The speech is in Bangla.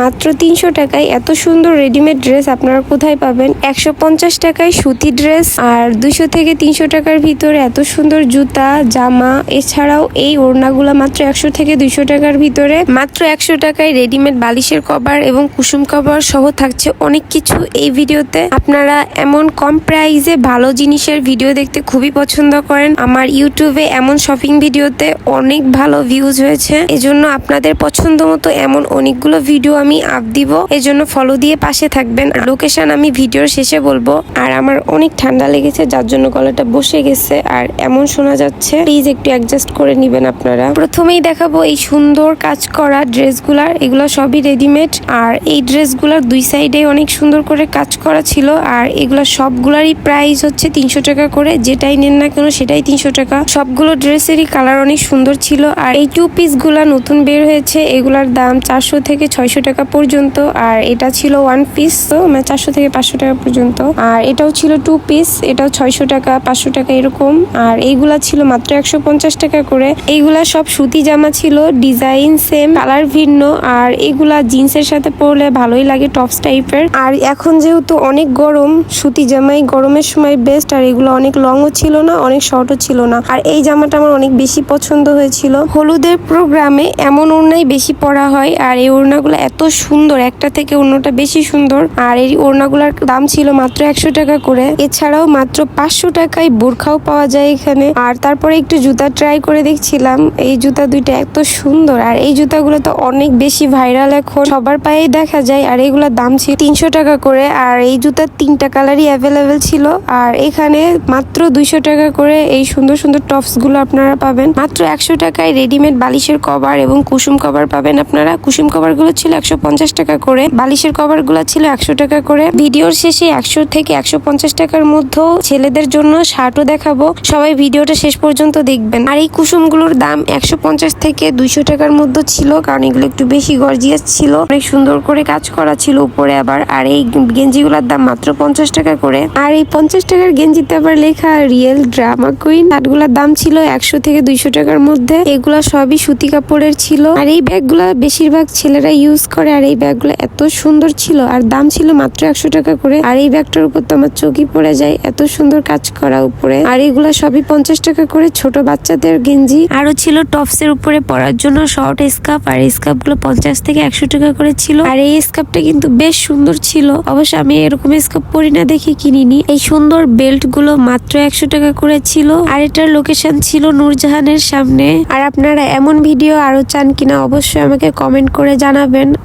মাত্র তিনশো টাকায় এত সুন্দর রেডিমেড ড্রেস আপনারা কোথায় পাবেন? একশো পঞ্চাশ টাকায় সুতি ড্রেস আর দুশো থেকে তিনশো টাকার ভিতরে এত সুন্দর জুতা, জামা, এছাড়াও এই ওড়নাগুলো মাত্র একশো থেকে দুইশো টাকার ভিতরে। মাত্র একশো টাকায় রেডিমেড বালিশের কভার এবং কুসুম কভার সহ থাকছে অনেক কিছু এই ভিডিওতে। আপনারা এমন কম প্রাইসে ভালো জিনিসের ভিডিও দেখতে খুবই পছন্দ করেন। আমার ইউটিউবে এমন শপিং ভিডিওতে অনেক ভালো ভিউজ হয়েছে। এজন্য আপনাদের পছন্দ মতো এমন অনেকগুলো ভিডিও আমি আপ দিব জন্য ফলো দিয়ে পাশে থাকবেন। লোকেশন আমি ভিডিওর শেষে বলব। আর আমার অনেক ঠান্ডা লেগেছে, যার জন্য গলাটা বসে গেছে। আর এমন শোনা যাচ্ছে প্লিজ একটু অ্যাডজাস্ট করে নিবেন আপনারা। প্রথমেই দেখাবো এই সুন্দর কাজ করা ড্রেসগুলার এগুলো সবই রেডিমেড আর এই ড্রেসগুলোর দুই সাইডে অনেক সুন্দর করে কাজ করা ছিল। আর এগুলো সবগুলারই প্রাইস হচ্ছে তিনশো টাকা করে। যেটাই নেন না কেন সেটাই তিনশো টাকা। সবগুলো ড্রেসেরই কালার অনেক সুন্দর ছিল। আর এই টু পিসগুলা নতুন বের হয়েছে। এগুলার দাম চারশো থেকে ছয়শো টাকা পর্যন্ত, আর এটা ছিল ওয়ান পিস তো মানে চারশো থেকে পাঁচশো টাকা পর্যন্ত। আর এটাও ছিল টু পিস এটাও ছয়শো টাকা, পাঁচশো টাকা এরকম। আর এইগুলা ছিল মাত্র একশো পঞ্চাশ টাকা করে। এইগুলা সব সুতি জামা ছিল ডিজাইন সেম কালার ভিন্ন। আর এগুলা জিন্সের সাথে পরলে ভালোই লাগে টপস টাইপের আর এখন যেহেতু অনেক গরম, সুতি জামাই গরমের সময় বেস্ট আর এগুলো অনেক লংও ছিল না, অনেক শর্টও ছিল না। আর এই জামাটা আমার অনেক বেশি পছন্দ হয়েছিল। হলুদের প্রোগ্রামে এমন ওড়নাই বেশি পরা হয়, আর এই ওড়নাগুলো এত সুন্দর, একটা থেকে অন্যটা বেশি সুন্দর। আর এই ওড়নাগুলোর দাম ছিল মাত্র একশো টাকা করে। এছাড়াও মাত্র পাঁচশো টাকায় বোরখাও পাওয়া যায় এখানে। আর তারপরে একটু জুতা ট্রাই করে দেখছিলাম। এই জুতা দুইটা এত সুন্দর। আর এই জুতাগুলো তো অনেক বেশি ভাইরাল এখন। সবার পায়েই দেখা যায়। আর এগুলোর দাম ছিল তিনশো টাকা করে। আর এই জুতার তিনটা কালারই অ্যাভেলেবেল ছিল। আর এখানে মাত্র দুইশো টাকা করে এই সুন্দর সুন্দর টপসগুলো আপনারা পাবেন। মাত্র একশো টাকায় রেডিমেড বালিশের কভার এবং কুসুম কভার পাবেন আপনারা। কুসুম কভারগুলো ছিল একশো পঞ্চাশ টাকা করে। বালিশের কভারগুলো ছিল একশো টাকা করে। ভিডিওর শেষে একশো থেকে একশো পঞ্চাশ টাকার মধ্যেও ছেলেদের জন্য শার্টও দেখাবো। সবাই ভিডিওটা শেষ পর্যন্ত দেখবেন। আর এই কুসুমগুলোর দাম একশো পঞ্চাশ থেকে দুইশো টাকার মধ্যে ছিল, কারণ এগুলো একটু বেশি গর্জিয়াস ছিল। অনেক সুন্দর করে কাজ করা ছিল উপরে আবার। আর এই গেঞ্জিগুলোর দাম মাত্র পঞ্চাশ টাকা করে। আর এই পঞ্চাশ টাকার গেঞ্জিতে আবার লেখা রিয়েল ড্রামা কুইন। শার্টগুলোর দাম ছিল একশো থেকে দুইশো টাকার মধ্যে। এগুলা সবই সুতি কাপড়ের ছিল। আর এই ব্যাগগুলো বেশিরভাগ ছেলেরা ইউজ করে আর এই ব্যাগগুলো এত সুন্দর ছিল, আর দাম ছিল মাত্র একশো টাকা করে। আর এই ব্যাগটার উপর তো আমার চোখই পড়ে যায় এত সুন্দর কাজ করা উপরে। আর এগুলা সবই পঞ্চাশ টাকা করে ছোট বাচ্চাদের গেঞ্জি। আরও ছিল টপস এর উপরে পরার জন্য শর্ট স্কার্ফ, আর স্কার্ফগুলো পঞ্চাশ থেকে একশো টাকা করে ছিল। আর এই স্কার্ফটা কিন্তু বেশ সুন্দর ছিল। অবশ্য আমি এরকম স্কার্ফ পরি না দেখে কিনিনি। এই সুন্দর বেল্টগুলো মাত্র একশো টাকা করে ছিল। আর এটার লোকেশন ছিল নূরজাহানের সামনে। আর আপনারা এমন ভিডিও আরও চান কিনা অবশ্যই আমাকে কমেন্ট করে জানাবেন।